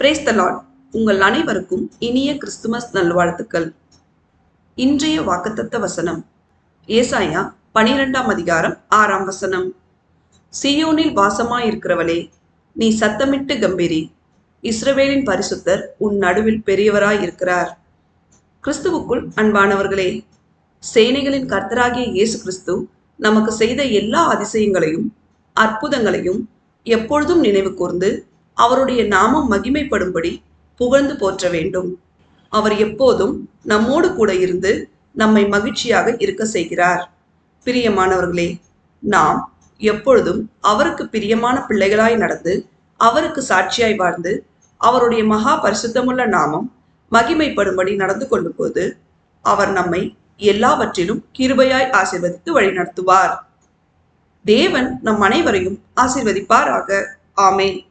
Brace த Lord உங்கள் அனைவருக்கும் இனிய கிறிஸ்துமஸ் நல்வாழ்த்துக்கள். இன்றைய வாக்குத்தத்த வசனம். ஏசாயா பனிரெண்டாம் அதிகாரம் ஆறாம் வசனம். சியோனில் வாசமாயிருக்கிறவளே நீ சத்தமிட்டு கம்பீரி. இஸ்ரவேலின் பரிசுத்தர் உன் நடுவில் பெரியவராய் இருக்கிறார் கிறிஸ்துவுக்குள் அன்பானவர்களே சேனைகளின் கர்த்தராகிய இயேசு கிறிஸ்து நமக்கு செய்த எல்லா அதிசயங்களையும் அற்புதங்களையும் எப்பொழுதும் நினைவு கூர்ந்து அவருடைய நாமம் மகிமைப்படும்படி புகழ்ந்து போற்ற வேண்டும். அவர் எப்போதும் நம்மோடு கூட இருந்து நம்மை மகிழ்ச்சியாக இருக்க செய்கிறார். பிரியமானவர்களே நாம் எப்பொழுதும் அவருக்கு பிரியமான பிள்ளைகளாய் நடந்து அவருக்கு சாட்சியாய் வாழ்ந்து அவருடைய மகா பரிசுத்தமுள்ள நாமம் மகிமைப்படும்படி நடந்து கொள்ளும்போது அவர் நம்மை எல்லாவற்றிலும் கிருபையாய் ஆசிர்வதித்து வழிநடத்துவார். தேவன் நம் அனைவரையும் ஆசிர்வதிப்பாராக. ஆமேன்.